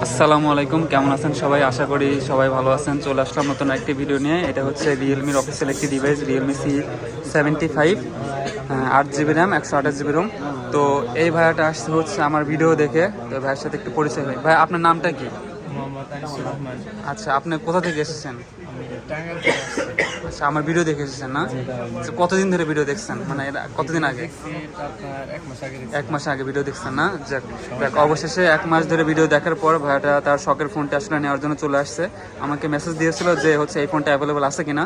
আসসালামু আলাইকুম কেমন আছেন সবাই? আশা করি সবাই ভালো আছেন। চলে আসলাম নতুন একটি ভিডিও নিয়ে। এটা হচ্ছে রিয়েলমির অফিসিয়াল একটি device Realme C seventy five আট জিবি র্যাম একশো আঠাশ জিবি রোম তো এই ভাইয়াটা আসছে হচ্ছে আমার ভিডিও দেখে। তো ভাইয়ের সাথে একটু পরিচয় হয়। ভাই আপনার নামটা কি? আচ্ছা আপনি কোথা থেকে এসেছেন? আচ্ছা আমার ভিডিও দেখে এসেছেন না? আচ্ছা, কতদিন ধরে ভিডিও দেখছেন? মানে কতদিন আগে? এক মাস আগে ভিডিও দেখছেন না? যাক অবশেষে এক মাস ধরে ভিডিও দেখার পর ভাইয়াটা তার শখের ফোনটা আসলে নেওয়ার জন্য চলে আসছে। আমাকে মেসেজ দিয়েছিল যে হচ্ছে এই ফোনটা অ্যাভেলেবল আছে কিনা।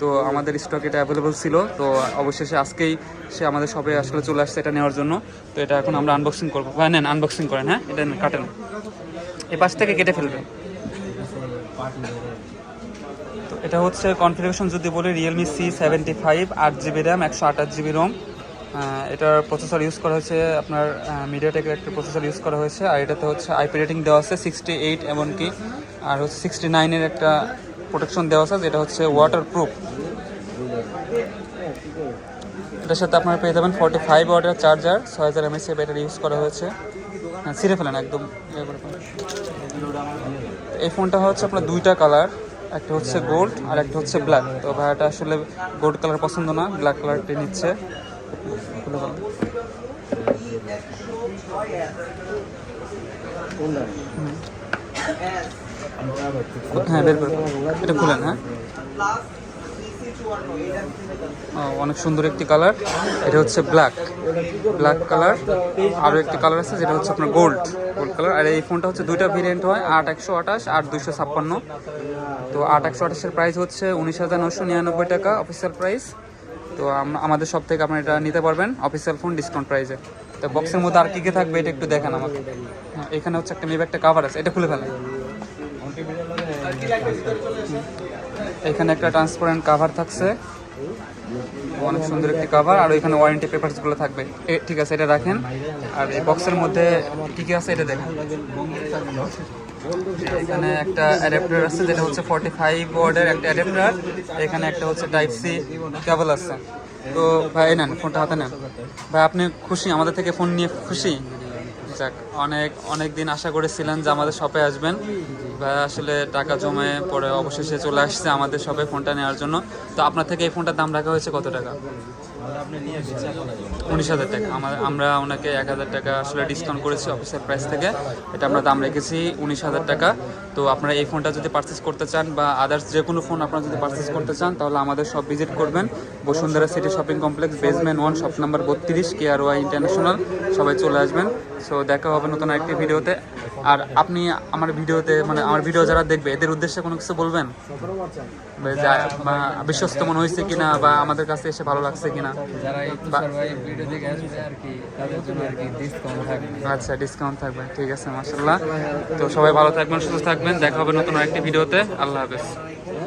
তো আমাদের স্টক এটা অ্যাভেলেবল ছিল। তো অবশেষে আজকেই সে আমাদের সবে আসলে চলে আসছে এটা নেওয়ার জন্য। তো এটা এখন আমরা আনবক্সিং করব। ভাই নেন আনবক্সিং করেন হ্যাঁ? এটা কাটেন। এই পাশ থেকে কেটে ফেলবেন। এটা হচ্ছে কনফিগারেশন যদি বলি রিয়েলমি সি সেভেন্টি ফাইভ আট জিবি র্যাম একশো আঠাশ জিবি রোম এটার প্রসেসর ইউজ করা হয়েছে আপনার মিডিয়াটেকের একটা প্রসেসর ইউজ করা হয়েছে। আর এটাতে হচ্ছে আইপি রেটিং দেওয়া আছে সিক্সটি এইট এমনকি, আর হচ্ছে সিক্সটি নাইনের একটা প্রোটেকশন দেওয়া আছে, যেটা হচ্ছে ওয়াটার প্রুফ এটার সাথে আপনারা পেয়ে যাবেন ফর্টি ফাইভ ওয়াটের চার্জার ছয় হাজার এমএসি ব্যাটারি ইউজ করা হয়েছে। হ্যাঁ ছিঁড়ে ফেলেন একদম। এই ফোনটা হচ্ছে আপনার দুইটা কালার একটা হচ্ছে গোল্ড আর একটা হচ্ছে ব্ল্যাক তো ভাইয়াটা আসলে গোল্ড কালার পছন্দ না ব্ল্যাক কালারটি নিচ্ছে। হ্যাঁ বের এটা খুলেন হ্যাঁ। অনেক সুন্দর একটি কালার এটা হচ্ছে ব্ল্যাক ব্ল্যাক কালার আরও একটি কালার আছে যেটা হচ্ছে আপনার গোল্ড গোল্ড কালার আর এই ফোনটা হচ্ছে দুইটা ভেরিয়েন্ট হয় আট একশো আঠাশ আর দুইশো ছাপ্পান্ন। তো আট একশো আঠাশের প্রাইস হচ্ছে উনিশ হাজার নশো নিরানব্বই টাকা অফিসিয়াল প্রাইস তো আমাদের সব থেকে আপনারা এটা নিতে পারবেন অফিসিয়াল ফোন ডিসকাউন্ট প্রাইসে তো বক্সের মধ্যে আর কি কি থাকবে এটা একটু দেখেন আমাকে। হ্যাঁ, এখানে হচ্ছে একটা মেবে একটা কাভার আছে এটা খুলে ফেলেন। এখানে একটা ট্রান্সপারেন্ট কাভার থাকছে। অনেক সুন্দর একটি কাভার আর ওইখানে ওয়ারেন্টি পেপারসগুলো থাকবে। ঠিক আছে, এটা রাখেন। আর এই বক্সের মধ্যে কি কি আছে, এটা দেখেন। এখানে একটা অ্যাডাপ্টার আছে, যেটা হচ্ছে ফর্টি ফাইভ ওয়ার্ডের একটা অ্যাডাপ্টার এখানে একটা হচ্ছে টাইপ সি কেবল আছে। তো ভাই, নেন, ফোনটা হাতে নেন। ভাই, আপনি খুশি? আমাদের থেকে ফোন নিয়ে খুশি? যাক, অনেক অনেক দিন আশা করেছিলেন যে আমাদের শপে আসবেন। ভাই, আসলে টাকা জমে পরে অবশেষে চলে আসছে আমাদের শপে ফোনটা নেওয়ার জন্য। তো আপনার থেকে এই ফোনটার দাম রাখা হয়েছে কত টাকা? উনিশ হাজার টাকা। আমার- আমরা ওনাকে এক হাজার টাকা আসলে ডিসকাউন্ট করেছি অফিসের প্রাইস থেকে। এটা আমরা দাম রেখেছি উনিশ হাজার টাকা। তো আপনারা এই ফোনটা যদি পারচেস করতে চান বা আদার্স যে কোনো ফোন আপনারা যদি পারচেস করতে চান, তাহলে আমাদের সব ভিজিট করবেন। Bashundhara city shopping complex basement one shop number বত্রিশ কে আর ওয়াই ইন্টারন্যাশনাল সবাই চলে আসবেন। সো দেখা হবে নতুন একটি ভিডিওতে আর আপনি আমার ভিডিওতে মানে আমার ভিডিও যারা দেখবে এদের উদ্দেশ্যে কোনো কিছু বলবেন? বিশ্বস্ত মনে হয়েছে কিনা বা আমাদের কাছে এসে ভালো লাগছে কিনা? আচ্ছা ডিসকাউন্ট থাকবে। ঠিক আছে মাসাল্লাহ তো সবাই ভালো থাকবেন সুস্থ থাকবেন। দেখা হবে নতুন একটি ভিডিওতে। আল্লাহ হাফেজ।